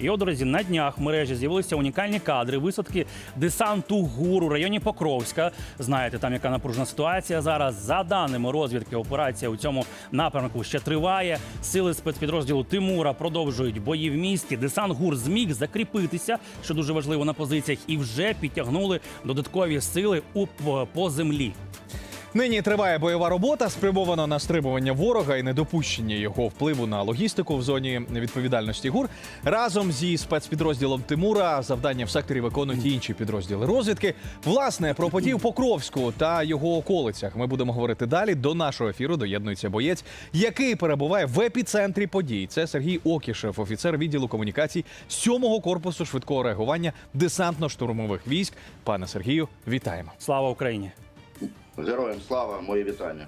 І от, друзі, на днях в мережі з'явилися унікальні кадри висадки десанту ГУР у районі Покровська. Знаєте, там яка напружена ситуація зараз. За даними розвідки, операція у цьому напрямку ще триває. Сили спецпідрозділу Тимура продовжують бої в місті. Десант ГУР зміг закріпитися, що дуже важливо на позиціях, і вже підтягнули додаткові сили у по землі. Нині триває бойова робота, спрямована на стримування ворога і недопущення його впливу на логістику в зоні відповідальності ГУР. Разом зі спецпідрозділом Тимура завдання в секторі виконують інші підрозділи розвідки. Власне, про події в Покровську та його околицях ми будемо говорити далі. До нашого ефіру доєднується боєць, який перебуває в епіцентрі подій. Це Сергій Окішев, офіцер відділу комунікацій 7-го корпусу швидкого реагування десантно-штурмових військ. Пане Сергію, вітаємо. Слава Україні! Героям слава, мої вітання.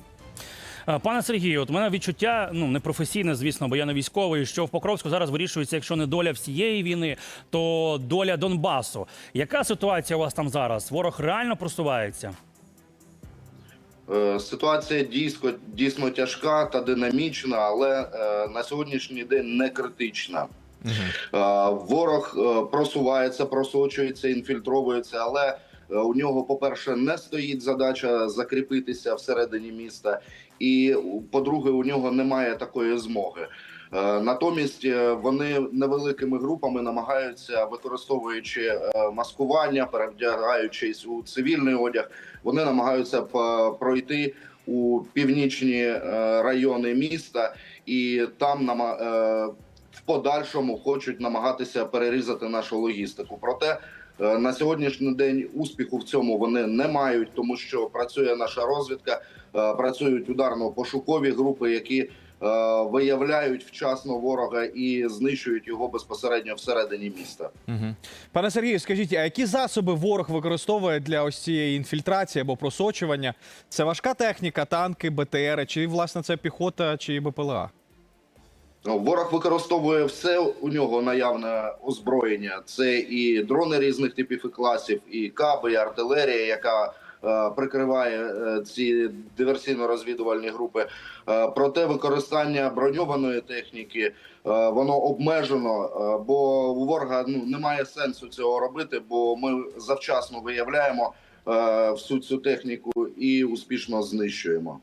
Е, Пане Сергію, от у мене відчуття ну не професійне, звісно, бо я не військовий. Що в Покровську зараз вирішується, якщо не доля всієї війни, то доля Донбасу. Яка ситуація у вас там зараз? Ворог реально просувається? Е, Ситуація дійсно, дійсно тяжка та динамічна, але е, на сьогоднішній день не критична. Е, Ворог просувається, просочується, інфільтровується, але у нього, по-перше, не стоїть задача закріпитися всередині міста, і по-друге, у нього немає такої змоги. Е, Натомість е, вони невеликими групами намагаються, використовуючи е, маскування, перевдягаючись у цивільний одяг, вони намагаються пройти у північні е, райони міста, і там е, в подальшому хочуть намагатися перерізати нашу логістику. Проте е, на сьогоднішній день успіху в цьому вони не мають, тому що працює наша розвідка, е, працюють ударно-пошукові групи, які е, виявляють вчасно ворога і знищують його безпосередньо всередині міста. Угу. Пане Сергію, скажіть, а які засоби ворог використовує для ось цієї інфільтрації або просочування? Це важка техніка, танки, БТР, чи власне це піхота, чи БПЛА? Ну, Ворог використовує все у нього наявне озброєння. Це і дрони різних типів і класів, і каби, і артилерія, яка е, прикриває е, ці диверсійно-розвідувальні групи. Е, проте використання броньованої техніки воно обмежено, бо у ворога ну немає сенсу цього робити, бо ми завчасно виявляємо всю цю техніку і успішно знищуємо.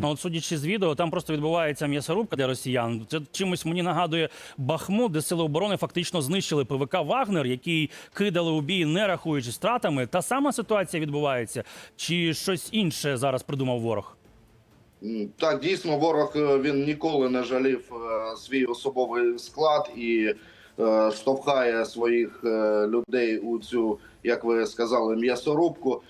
Ну от судячи з відео, там просто відбувається м'ясорубка для росіян. Це чимось мені нагадує Бахмут, де сили оборони фактично знищили ПВК Вагнер, який кидали у бій, не рахуючи стратами. Та сама ситуація відбувається. Чи щось інше зараз придумав ворог? Так, дійсно, ворог е, він ніколи не жалів е, свій особовий склад і е, штовхає своїх людей у цю, як ви сказали, м'ясорубку.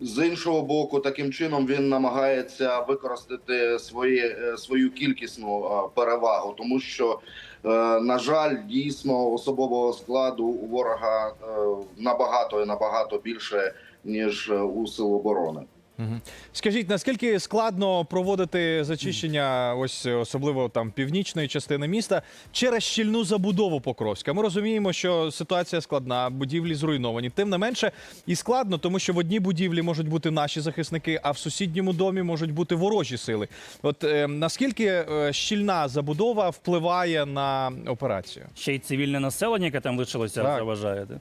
З іншого боку, таким чином він намагається використати свої, е, свою кількісну е, перевагу, тому що, е, на жаль, дійсно особового складу у ворога набагато і набагато більше ніж у сил оборони. Угу. Скажіть, наскільки складно проводити зачищення, ось особливо там північної частини міста, через щільну забудову Покровська? Ми розуміємо, що ситуація складна, будівлі зруйновані. Тим не менше, і складно, тому що в одній будівлі можуть бути наші захисники, а в сусідньому домі можуть бути ворожі сили. От е, наскільки е, щільна забудова впливає на операцію? Ще й цивільне населення, яке там лишилося, заважаєте?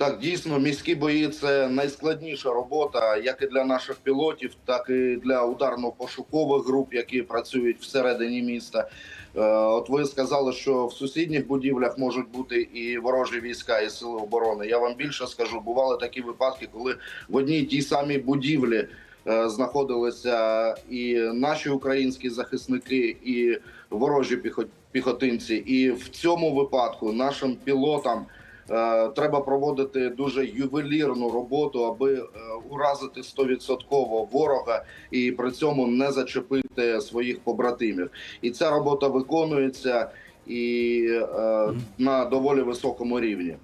Так, дійсно, міські бої це найскладніша робота, як і для наших пілотів, так і для ударно-пошукових груп, які працюють всередині міста. Е, От ви сказали, що в сусідніх будівлях можуть бути і ворожі війська, і сили оборони. Я вам більше скажу, бували такі випадки, коли в одній тій самій будівлі е, знаходилися і наші українські захисники, і ворожі піхо- піхотинці. І в цьому випадку нашим пілотам. Е, Треба проводити дуже ювелірну роботу, аби е, уразити 100% ворога і при цьому не зачепити своїх побратимів. І ця робота виконується і е, на доволі високому рівні.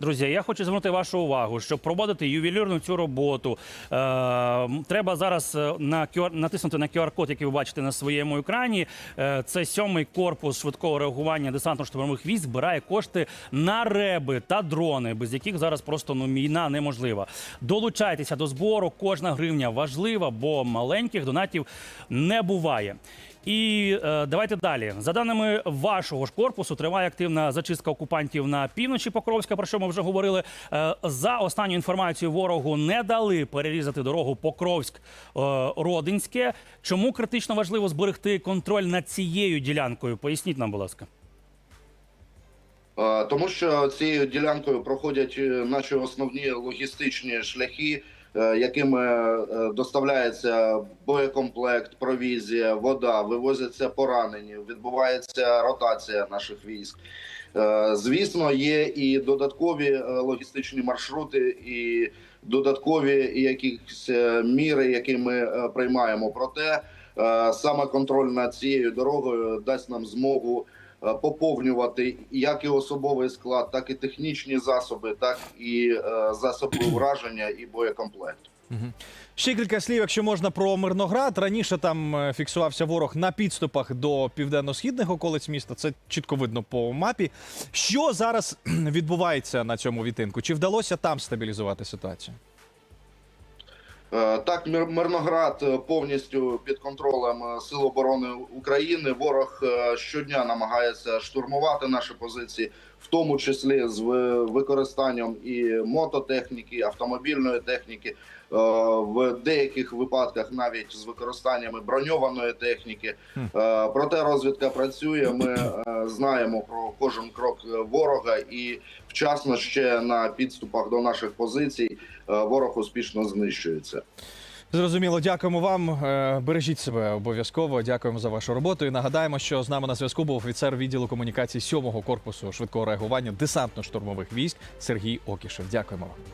Друзі, я хочу звернути вашу увагу, щоб проводити ювелірну цю роботу. Е, треба зараз е, на QR, натиснути на QR-код, який ви бачите на своєму екрані. Е, це сьомий корпус швидкого реагування десантно-штурмових військ збирає кошти на реби та дрони, без яких зараз просто ну війна неможлива. Долучайтеся до збору. Кожна гривня важлива, бо маленьких донатів не буває. І е, давайте далі. За даними вашого ж корпусу, триває активна зачистка окупантів на півночі Покровська, про що ми вже говорили. Е, за останню інформацію ворогу не дали перерізати дорогу Покровськ-Родинське. Чому критично важливо зберегти контроль над цією ділянкою? Поясніть нам, будь ласка. Е, Тому що цією ділянкою проходять е, наші основні логістичні шляхи, якими доставляється боєкомплект, провізія, вода, вивозяться поранені, відбувається ротація наших військ. Е, Звісно, є і додаткові е, логістичні маршрути, і додаткові якісь е, міри, які ми приймаємо. Проте саме контроль над цією дорогою дасть нам змогу поповнювати як і особовий склад, так і технічні засоби, так і засоби ураження і боєкомплект. Ще кілька слів, якщо можна про Мирноград. Раніше там е, фіксувався ворог на підступах до південно-східних околиць міста. Це чітко видно по мапі. Що зараз відбувається на цьому відтинку? Чи вдалося там стабілізувати ситуацію? Е, Так, Мирноград е, повністю під контролем Сил оборони України. Ворог щодня намагається штурмувати наші позиції, в тому числі з використанням і мототехніки, автомобільної техніки, е, в деяких випадках навіть з використанням броньованої техніки. Е, Проте розвідка працює. Ми е, знаємо про кожен крок ворога і вчасно ще на підступах до наших позицій ворог успішно знищується. Зрозуміло, дякуємо вам. Е, Бережіть себе обов'язково. Дякуємо за вашу роботу. І нагадаємо, що з нами на зв'язку був офіцер відділу комунікації 7-го корпусу швидкого реагування десантно-штурмових військ Сергій Окішев. Дякуємо вам.